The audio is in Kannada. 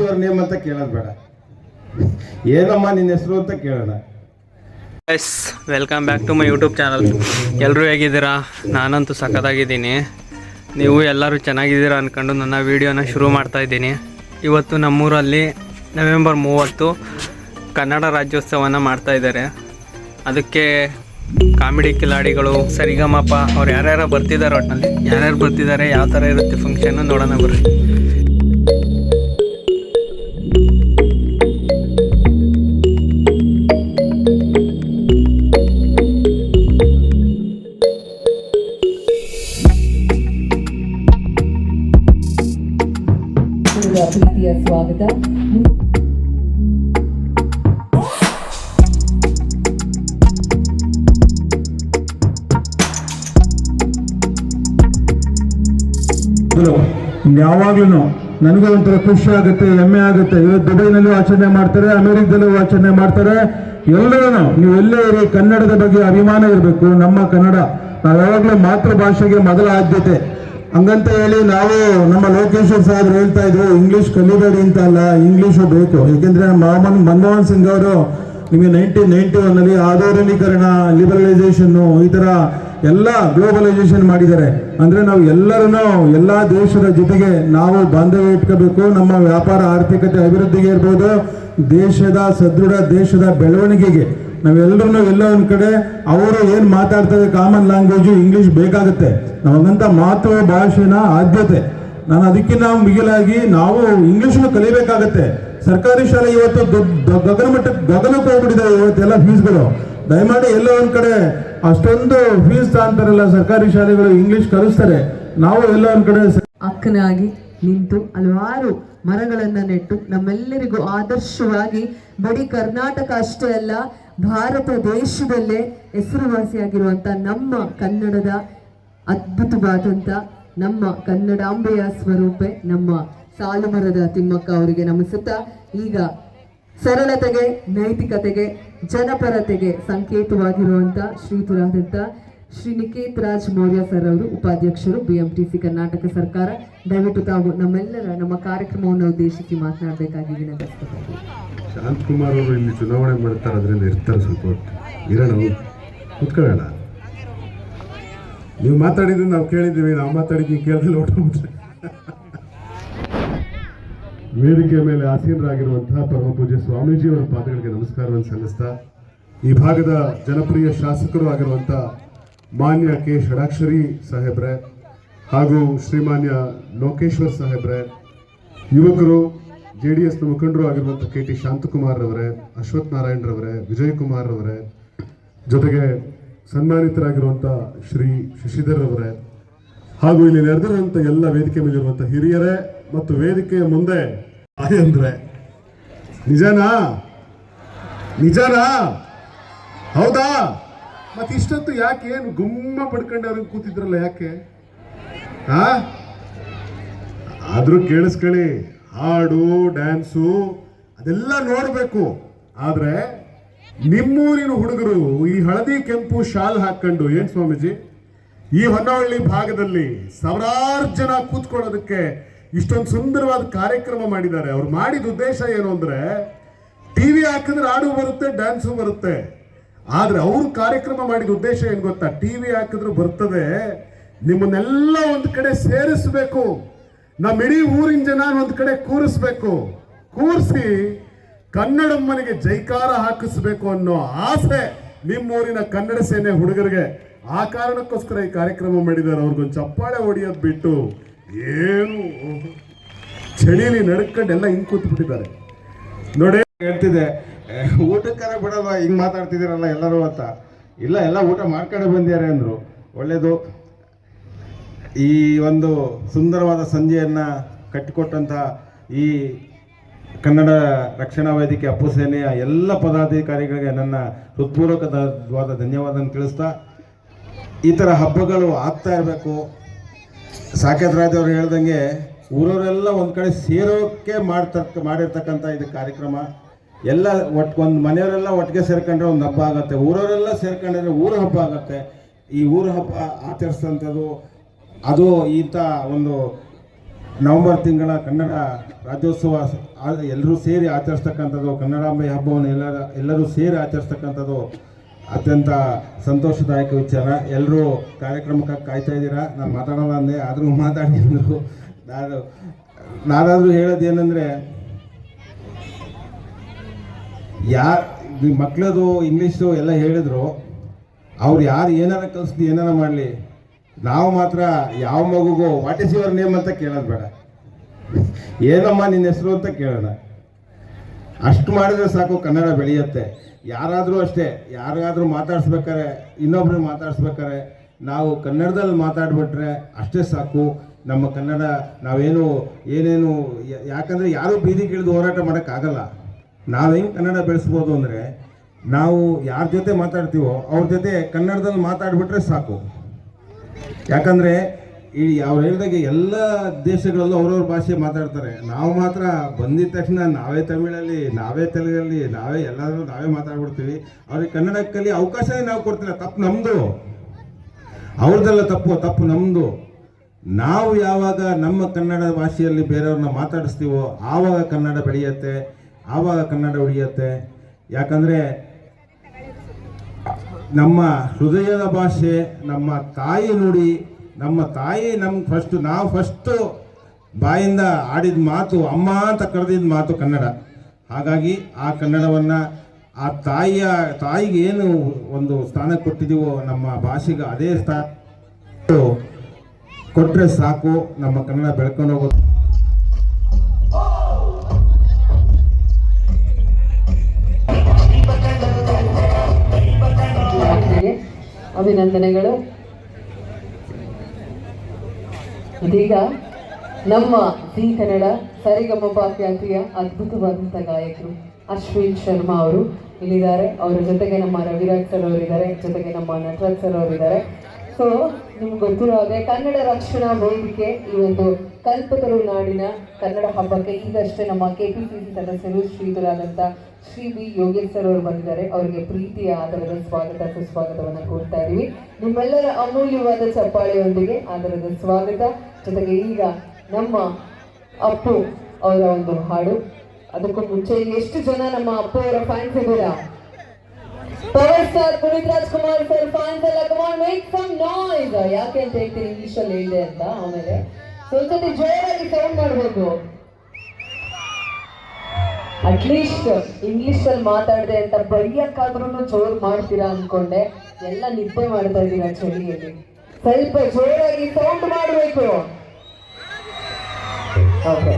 ಯುವರ್ ನೇಮ್ ಅಂತ ಕೇಳೋದು ಬೇಡ. ಏನಮ್ಮ ನಿನ್ನ ಹೆಸರು ಅಂತ ಕೇಳೋಣ. Yes welcome back to my YouTube channel ಎಲ್ಲರೂ ಹೇಗಿದ್ದೀರಾ? ನಾನಂತೂ ಸಖತ್ತಾಗಿದ್ದೀನಿ. ನೀವು ಎಲ್ಲರೂ ಚೆನ್ನಾಗಿದ್ದೀರಾ ಅಂದ್ಕೊಂಡು ನನ್ನ ವೀಡಿಯೋನ ಶುರು ಮಾಡ್ತಾ ಇದ್ದೀನಿ. ಇವತ್ತು ನಮ್ಮೂರಲ್ಲಿ ನವೆಂಬರ್ ಮೂವತ್ತು ಕನ್ನಡ ರಾಜ್ಯೋತ್ಸವನ ಮಾಡ್ತಾ ಇದ್ದಾರೆ. ಅದಕ್ಕೆ ಕಾಮಿಡಿ ಕಿಲಾಡಿಗಳು ಸರಿಗಮಪ ಅವ್ರು ಯಾರ್ಯಾರು ಬರ್ತಿದ್ದಾರೆ ಒಟ್ಟಿನಲ್ಲಿ ಯಾರ್ಯಾರು ಬರ್ತಿದ್ದಾರೆ, ಯಾವ ಥರ ಇರುತ್ತೆ ಫಂಕ್ಷನ್ನು ನೋಡೋಣ ಬರ್ರಿ. ಯಾವಾಗ್ಲೂ ನನಗೂ ಒಂಥರ ಖುಷಿ ಆಗುತ್ತೆ, ಹೆಮ್ಮೆ ಆಗುತ್ತೆ. ಇವತ್ತು ದುಬೈನಲ್ಲೂ ಆಚರಣೆ ಮಾಡ್ತಾರೆ, ಅಮೆರಿಕದಲ್ಲೂ ಆಚರಣೆ ಮಾಡ್ತಾರೆ. ಎಲ್ಲರೂ ನೀವು ಎಲ್ಲೇ ಇರಿ, ಕನ್ನಡದ ಬಗ್ಗೆ ಅಭಿಮಾನ ಇರಬೇಕು. ನಮ್ಮ ಕನ್ನಡ ನಾವು ಯಾವಾಗಲೂ ಮಾತೃಭಾಷೆಗೆ ಮೊದಲ ಆದ್ಯತೆ. ಹಂಗಂತ ಹೇಳಿ ನಾವು ನಮ್ಮ ಲೋಕೇಶ್ವರ್ ಸಾಹೇಬ್ರು ಹೇಳ್ತಾ ಇದ್ರು ಇಂಗ್ಲೀಷ್ ಕಲಿಬೇಡಿ ಅಂತ ಅಲ್ಲ ಇಂಗ್ಲೀಷು ಬೇಕು. ಏಕೆಂದ್ರೆ ಮಾಮನ್ ಮನಮೋಹನ್ ಸಿಂಗ್ ಅವರು ನಿಮಗೆ ನೈನ್ಟೀನ್ ನೈನ್ಟಿ ಒನ್ನಲ್ಲಿ ಆಧುನೀಕರಣ ಲಿಬರಲೈಸೇಷನ್ ಈ ತರ ಎಲ್ಲ ಗ್ಲೋಬಲೈಸೇಷನ್ ಮಾಡಿದ್ದಾರೆ. ಅಂದ್ರೆ ನಾವು ಎಲ್ಲರೂ ಎಲ್ಲ ದೇಶದ ಜೊತೆಗೆ ನಾವು ಬಾಂಧವ್ಯ ಇಟ್ಕೋಬೇಕು. ನಮ್ಮ ವ್ಯಾಪಾರ ಆರ್ಥಿಕತೆ ಅಭಿವೃದ್ಧಿಗೆ ಇರ್ಬೋದು. ದೇಶದ ಸದೃಢ ದೇಶದ ಬೆಳವಣಿಗೆಗೆ. ನಾವೆಲ್ಲರೂ ಎಲ್ಲ ಒಂದು ಕಡೆ, ಅವರು ಏನು ಮಾತಾಡ್ತಾರೆ ಕಾಮನ್ ಲ್ಯಾಂಗ್ವೇಜ್ ಇಂಗ್ಲಿಷ್ ಬೇಕಾಗುತ್ತೆ. ನಮಗಂತ ಮಾತೃ ಭಾಷೆನ ಆದ್ಯತೆ. ನಾನು ಅದಕ್ಕಿಂತ ಮಿಗಿಲಾಗಿ ನಾವು ಇಂಗ್ಲೀಷನ್ನು ಕಲಿಬೇಕಾಗತ್ತೆ. ಸರ್ಕಾರಿ ಶಾಲೆ ಇವತ್ತು ಗಗನ ಮಟ್ಟಕ್ಕೆ ಗಗನಕ್ಕೆ ಹೋಗ್ಬಿಟ್ಟಿದೆ ಇವತ್ತೆಲ್ಲ ಫೀಸ್ಗಳು ದಯಮಾಡಿ ಎಲ್ಲ ಒಂದು ಕಡೆ ಅಷ್ಟೊಂದು ಫೀಸ್ ತಾಂತಾರಲ್ಲ ಸರ್ಕಾರಿ ಶಾಲೆಗಳು ಇಂಗ್ಲಿಷ್ ಕಲಿಸ್ತಾರೆ. ನಾವು ಎಲ್ಲ ಒಂದ್ ಕಡೆ ಅಕ್ಕನಾಗಿ ನಿಂತು ಹಲವಾರು ಮರಗಳನ್ನ ನೆಟ್ಟು ನಮ್ಮೆಲ್ಲರಿಗೂ ಆದರ್ಶವಾಗಿ ಬಡಿ ಕರ್ನಾಟಕ ಅಷ್ಟೇ ಅಲ್ಲ, ಭಾರತ ದೇಶದಲ್ಲೇ ಹೆಸರುವಾಸಿಯಾಗಿರುವಂತ ನಮ್ಮ ಕನ್ನಡದ ಅದ್ಭುತವಾದಂತ ನಮ್ಮ ಕನ್ನಡಾಂಬೆಯ ಸ್ವರೂಪೆ ನಮ್ಮ ಸಾಲುಮರದ ತಿಮ್ಮಕ್ಕ ಅವರಿಗೆ ನಮಿಸುತ್ತಾ ಈಗ ಸರಳತೆಗೆ, ನೈತಿಕತೆಗೆ, ಜನಪರತೆಗೆ ಸಂಕೇತವಾಗಿರುವಂತ ಶ್ರೀತುರಾದಂಥ ಶ್ರೀ ನಿಕೇತ್ ರಾಜ್ ಮೌರ್ಯ ಸರ್ ಅವರು ಉಪಾಧ್ಯಕ್ಷರು ಬಿಎಂಟಿಸಿ ಕರ್ನಾಟಕ ಸರ್ಕಾರ. ದಯವಿಟ್ಟು ತಾವು ನಮ್ಮೆಲ್ಲರ, ನಮ್ಮ ಕಾರ್ಯಕ್ರಮವನ್ನು ಉದ್ದೇಶಿಸಿ ಮಾತನಾಡಬೇಕಾಗಿ ಶಾಂತ್ ಕುಮಾರ್ ಅವರು ಇಲ್ಲಿ ಚುನಾವಣೆ ಮಾಡ್ತಾರೆ, ಅದರಿಂದ ಇರ್ತಾರೆ ಸ್ವಲ್ಪ ಇರೋಣ ಕುತ್ಕೊಳ್ಳೋಣ. ನೀವು ಮಾತಾಡಿದ್ರೆ ನಾವು ಕೇಳಿದ್ದೀವಿ, ನಾವು ಮಾತಾಡಿದ್ದೀವಿ ಕೇಳಿದ್ರೆ ಹೊರಟೋಗ್ಬಿಟ್ರೆ ವೇದಿಕೆ ಮೇಲೆ ಆಸೀನರಾಗಿರುವಂತಹ ಪರಮ ಸ್ವಾಮೀಜಿಯವರ ಪಾದಗಳಿಗೆ ನಮಸ್ಕಾರವನ್ನು ಸಲ್ಲಿಸ್ತಾ, ಈ ಭಾಗದ ಜನಪ್ರಿಯ ಶಾಸಕರು ಆಗಿರುವಂಥ ಮಾನ್ಯ ಕೆ. ಷಡಾಕ್ಷರಿ ಸಾಹೇಬ್ರೆ ಹಾಗೂ ಶ್ರೀಮಾನ್ಯ ಲೋಕೇಶ್ವರ್ ಸಾಹೇಬ್ರೆ, ಯುವಕರು ಜೆ ಡಿ ಎಸ್ನ ಮುಖಂಡರು ಆಗಿರುವಂಥ ಕೆ. ಟಿ. ಶಾಂತಕುಮಾರ್ ಅವರೇ ಅಶ್ವಥ್ ನಾರಾಯಣ್ ರವರೇ, ವಿಜಯ್ ಕುಮಾರ್ ಅವರೇ ಜೊತೆಗೆ ಸನ್ಮಾನಿತರಾಗಿರುವಂಥ ಶ್ರೀ ಶಶಿಧರ್ ಅವರೇ ಹಾಗೂ ಇಲ್ಲಿ ನೆರೆದಿರುವಂಥ ಎಲ್ಲ ವೇದಿಕೆ ಮೇಲಿರುವಂಥ ಹಿರಿಯರೇ ಮತ್ತು ವೇದಿಕೆಯ ಮುಂದೆ ಅಂದ್ರೆ. ನಿಜನಾ? ನಿಜನಾ? ಹೌದಾ? ಮತ್ತೆ ಇಷ್ಟೊತ್ತು ಯಾಕೆ ಏನು ಗುಮ್ಮ ಪಡ್ಕೊಂಡು ಅವ್ರಿಗೆ ಕೂತಿದ್ರಲ್ಲ ಯಾಕೆ? ಹಾ ಆದರೂ ಕೇಳಿಸ್ಕೊಳ್ಳಿ. ಹಾಡು, ಡ್ಯಾನ್ಸು, ಅದೆಲ್ಲ ನೋಡಬೇಕು. ಆದರೆ ನಿಮ್ಮೂರಿನ ಹುಡುಗರು ಈ ಹಳದಿ ಕೆಂಪು ಶಾಲ್ ಹಾಕೊಂಡು ಏನು ಸ್ವಾಮೀಜಿ? ಈ ಹೊನ್ನವಳ್ಳಿ ಭಾಗದಲ್ಲಿ ಸಾವಿರಾರು ಜನ ಕೂತ್ಕೊಳ್ಳೋದಕ್ಕೆ ಇಷ್ಟೊಂದು ಸುಂದರವಾದ ಕಾರ್ಯಕ್ರಮ ಮಾಡಿದ್ದಾರೆ. ಅವ್ರು ಮಾಡಿದ ಉದ್ದೇಶ ಏನು ಅಂದ್ರೆ ಟಿವಿ ಹಾಕಿದ್ರೆ ಹಾಡು ಬರುತ್ತೆ ಡ್ಯಾನ್ಸು ಬರುತ್ತೆ. ಆದರೆ ಅವರು ಕಾರ್ಯಕ್ರಮ ಮಾಡಿದ ಉದ್ದೇಶ ಏನು ಗೊತ್ತಾ? ಟಿವಿ ಹಾಕಿದ್ರು ಬರ್ತದೆ. ನಿಮ್ಮನ್ನೆಲ್ಲ ಒಂದು ಕಡೆ ಸೇರಿಸಬೇಕು. ನಮ್ಮ ಇಡೀ ಊರಿನ ಜನ ಒಂದು ಕಡೆ ಕೂರಿಸ್ಬೇಕು. ಕೂರಿಸಿ ಕನ್ನಡಮ್ಮನಿಗೆ ಜೈಕಾರ ಹಾಕಿಸ್ಬೇಕು ಅನ್ನೋ ಆಸೆ ನಿಮ್ಮೂರಿನ ಕನ್ನಡ ಸೇನೆ ಹುಡುಗರಿಗೆ. ಆ ಕಾರಣಕ್ಕೋಸ್ಕರ ಈ ಕಾರ್ಯಕ್ರಮ ಮಾಡಿದ್ದಾರೆ. ಅವ್ರಿಗೊಂದು ಚಪ್ಪಾಳೆ ಹೊಡಿಯೋದು ಬಿಟ್ಟು ಏನು? ಚಳಿಲಿ ನಡ್ಕೊಂಡು ಎಲ್ಲ ಹಿಂಗ್ ಕೂತ್ಬಿಟ್ಟಿದ್ದಾರೆ. ನೋಡಿ ಹೇಳ್ತಿದೆ "ಏ, ಊಟಕ್ಕಾರ ಬಿಡಲ್ವಾ ಹಿಂಗ್ ಮಾತಾಡ್ತಿದ್ದೀರಲ್ಲ ಎಲ್ಲರೂ ಅಂತ. ಇಲ್ಲ ಎಲ್ಲ ಊಟ ಮಾಡ್ಕೊಂಡು ಬಂದಿದ್ದಾರೆ ಅಂದ್ರು. ಒಳ್ಳೇದು. ಈ ಒಂದು ಸುಂದರವಾದ ಸಂಜೆಯನ್ನ ಕಟ್ಟಿಕೊಟ್ಟಂತ ಈ ಕನ್ನಡ ರಕ್ಷಣಾ ವೇದಿಕೆ ಅಪ್ಪು ಸೇನೆಯ ಎಲ್ಲ ಪದಾಧಿಕಾರಿಗಳಿಗೆ ನನ್ನ ಹೃತ್ಪೂರ್ವಕವಾದ ಧನ್ಯವಾದ ತಿಳಿಸ್ತಾ ಈ ಥರ ಹಬ್ಬಗಳು ಆಗ್ತಾ ಇರಬೇಕು. ಸಾಕೇತ್ ರಾಜ್ ಹೇಳ್ದಂಗೆ ಊರವರೆಲ್ಲ ಒಂದು ಕಡೆ ಸೇರೋಕ್ಕೆ ಮಾಡ್ತಕ್ಕ, ಮಾಡಿರ್ತಕ್ಕಂಥ ಇದು ಕಾರ್ಯಕ್ರಮ. ಎಲ್ಲ ಒಟ್ಟು ಒಂದು ಮನೆಯವರೆಲ್ಲ ಒಟ್ಟಿಗೆ ಸೇರ್ಕೊಂಡ್ರೆ ಒಂದು ಹಬ್ಬ ಆಗುತ್ತೆ. ಊರವರೆಲ್ಲ ಸೇರ್ಕೊಂಡ್ರೆ ಊರ ಹಬ್ಬ ಆಗುತ್ತೆ. ಈ ಊರ ಹಬ್ಬ ಆಚರಿಸ್ತಂಥದ್ದು ಅದು ಈತ ಒಂದು ನವೆಂಬರ್ ತಿಂಗಳ ಕನ್ನಡ ರಾಜ್ಯೋತ್ಸವ ಎಲ್ಲರೂ ಸೇರಿ ಆಚರಿಸ್ತಕ್ಕಂಥದ್ದು ಕನ್ನಡಾಂಬೆ ಹಬ್ಬವನ್ನು ಎಲ್ಲ ಎಲ್ಲರೂ ಸೇರಿ ಆಚರಿಸ್ತಕ್ಕಂಥದ್ದು ಅತ್ಯಂತ ಸಂತೋಷದಾಯಕ ವಿಚಾರ. ಎಲ್ಲರೂ ಕಾರ್ಯಕ್ರಮಕ್ಕೆ ಕಾಯ್ತಾ ಇದ್ದೀರಾ? ನಾನು ಮಾತಾಡೋಣ ಅಂದೆ. ಆದರೂ ಮಾತಾಡಿದ್ರು ನಾನು, ನಾನಾದರೂ ಹೇಳೋದು ಏನಂದರೆ ಯಾ ಮಕ್ಕಳದು ಇಂಗ್ಲೀಷು ಎಲ್ಲ ಹೇಳಿದ್ರು. ಅವ್ರು ಯಾರು ಏನಾರ ಕಲಿಸ್ದು ಏನಾರ ಮಾಡಲಿ. ನಾವು ಮಾತ್ರ ಯಾವ ಮಗುಗೂ ವಾಟ್ ಇಸ್ ಯುವರ್ ನೇಮ್ ಅಂತ ಕೇಳೋದು ಬೇಡ. ಏನಮ್ಮ ನಿನ್ನ ಹೆಸರು ಅಂತ ಕೇಳೋಣ. ಅಷ್ಟು ಮಾಡಿದ್ರೆ ಸಾಕು, ಕನ್ನಡ ಬೆಳೆಯುತ್ತೆ. ಯಾರಾದರೂ ಅಷ್ಟೇ, ಯಾರಿಗಾದರೂ ಮಾತಾಡಿಸ್ಬೇಕಾರೆ ಇನ್ನೊಬ್ರು ಮಾತಾಡ್ಸ್ಬೇಕಾರೆ ನಾವು ಕನ್ನಡದಲ್ಲಿ ಮಾತಾಡ್ಬಿಟ್ರೆ ಅಷ್ಟೇ ಸಾಕು. ನಮ್ಮ ಕನ್ನಡ, ನಾವೇನು, ಏನೇನು ಯಾಕಂದರೆ ಯಾರೂ ಬೀದಿ ಕಿಳಿದು ಹೋರಾಟ ಮಾಡೋಕ್ಕಾಗಲ್ಲ. ನಾವು ಹೆಂಗೆ ಕನ್ನಡ ಬೆಳೆಸ್ಬೋದು ಅಂದರೆ, ನಾವು ಯಾರ ಜೊತೆ ಮಾತಾಡ್ತೀವೋ ಅವ್ರ ಜೊತೆ ಕನ್ನಡದಲ್ಲಿ ಮಾತಾಡಿಬಿಟ್ರೆ ಸಾಕು. ಯಾಕಂದ್ರೆ ಈ ಅವ್ರು ಹೇಳಿದಾಗ ಎಲ್ಲ ದೇಶಗಳಲ್ಲೂ ಅವ್ರವ್ರ ಭಾಷೆ ಮಾತಾಡ್ತಾರೆ. ನಾವು ಮಾತ್ರ ಬಂದಿದ ತಕ್ಷಣ ನಾವೇ ತಮಿಳಲ್ಲಿ, ನಾವೇ ತೆಲುಗಲ್ಲಿ, ನಾವೇ ಎಲ್ಲರೂ ನಾವೇ ಮಾತಾಡ್ಬಿಡ್ತೀವಿ. ಅವ್ರಿಗೆ ಕನ್ನಡಕ್ಕಲ್ಲಿ ಅವಕಾಶನೇ ನಾವು ಕೊಡ್ತಿಲ್ಲ, ತಪ್ಪು ನಮ್ಮದು ಅವ್ರದ್ದೆಲ್ಲ ತಪ್ಪು ತಪ್ಪು ನಮ್ಮದು ನಾವು ಯಾವಾಗ ನಮ್ಮ ಕನ್ನಡ ಭಾಷೆಯಲ್ಲಿ ಬೇರೆಯವ್ರನ್ನ ಮಾತಾಡಿಸ್ತೀವೋ, ಆವಾಗ ಕನ್ನಡ ಬೆಳೆಯುತ್ತೆ, ಆವಾಗ ಕನ್ನಡ ಉಳಿಯುತ್ತೆ. ಯಾಕಂದರೆ ನಮ್ಮ ಹೃದಯದ ಭಾಷೆ, ನಮ್ಮ ತಾಯಿ ನುಡಿ ನಮ್ಮ ತಾಯಿ ನಮ್ಗೆ ಫಸ್ಟ್ ನಾವು ಫಸ್ಟು ಬಾಯಿಂದ ಆಡಿದ ಮಾತು, ಅಮ್ಮ ಅಂತ ಕರೆದಿದ್ದ ಮಾತು ಕನ್ನಡ. ಹಾಗಾಗಿ ಆ ಕನ್ನಡವನ್ನು ಆ ತಾಯಿಯ, ತಾಯಿಗೆ ಏನು ಒಂದು ಸ್ಥಾನ ಕೊಟ್ಟಿದ್ದೀವೋ ನಮ್ಮ ಭಾಷೆಗೆ ಅದೇ ಸ್ಥಾನ ಕೊಟ್ಟರೆ ಸಾಕು, ನಮ್ಮ ಕನ್ನಡ ಬೆಳ್ಕೊಂಡು ಹೋಗೋದು. ಅಭಿನಂದನೆಗಳು. ಇದೀಗ ನಮ್ಮ ಜಿ ಕನ್ನಡ ಸರಿಗಮಪ ಖ್ಯಾತಿಯ ಅದ್ಭುತವಾದಂಥ ಗಾಯಕರು ಅಶ್ವಿನ್ ಶರ್ಮಾ ಅವರು ಇಲ್ಲಿದ್ದಾರೆ. ಅವರ ಜೊತೆಗೆ ನಮ್ಮ ರವಿರಾಜ್ ಸರ್ ಅವರಿದ್ದಾರೆ. ಜೊತೆಗೆ ನಮ್ಮ ನಟರಾಜ್ ಸರ್ ಅವರಿದ್ದಾರೆ. ಸೊ, ನಿಮ್ಗೆ ಗೊತ್ತಿರೋ ಹಾಗೆ ಕನ್ನಡ ರಕ್ಷಣಾ ವೇದಿಕೆ ಈ ಒಂದು ಕಲ್ಪತರು ನಾಡಿನ ಕನ್ನಡ ಹಬ್ಬಕ್ಕೆ ಈಗಷ್ಟೇ ನಮ್ಮ ಕೆ ಪಿ ಸಿ ಸಿ ಸದಸ್ಯರು ಶ್ರೀಧರಾದಂಥ ಶ್ರೀ ಬಿ ಯೋಗೇಶ್ ಸರ್ ಅವರು ಬಂದಿದ್ದಾರೆ. ಅವರಿಗೆ ಪ್ರೀತಿಯ ಆಧಾರದ ಸ್ವಾಗತ, ಸುಸ್ವಾಗತವನ್ನು ಕೊಡ್ತಾ ಇದ್ದೀವಿ ನಿಮ್ಮೆಲ್ಲರ ಅಮೂಲ್ಯವಾದ ಚಪ್ಪಾಳೆಯೊಂದಿಗೆ ಆಧಾರದ ಸ್ವಾಗತ. ಜೊತೆಗೆ ಈಗ ನಮ್ಮ ಅಪ್ಪು ಅವರ ಒಂದು ಹಾಡು. ಅದಕ್ಕೂ ಮುಂಚೆ ಎಷ್ಟು ಜನ ನಮ್ಮ ಅಪ್ಪ ಅವರ ಫ್ಯಾನ್ಸ್ ಇದ್ದೀರಾ? Power star Puneeth Rajkumar sir fans ಎಲ್ಲ come on make some noise ಯಾಕೆ ಅಂತ ಹೇಳ್ತೀನಿ ಇಂಗ್ಲಿಷ್ ಅಲ್ಲಿ ಹೇಳಿದೆ ಅಂತ ಆಮೇಲೆ. ಸ್ವಲ್ಪ ಜೋರಾಗಿ ಸೌಂಡ್ ಮಾಡಬೇಕು. ಅಟ್ಲೀಸ್ಟ್ ಇಂಗ್ಲಿಷ್ ಅಲ್ಲಿ ಮಾತಾಡದೆ ಅಂತ ಬೈಯಕ್ಕಾದ್ರೂ ಜೋರ್ ಮಾಡ್ತೀರಾ ಅನ್ಕೊಂಡೆ. ಎಲ್ಲ ನಿದ್ದೆ ಮಾಡ್ತಾ ಇದ್ದೀರಾ ಚಳಿಯಲ್ಲಿ. ಸ್ವಲ್ಪ ಜೋರಾಗಿ ಸೌಂಡ್ ಮಾಡಬೇಕು. ಓಕೆ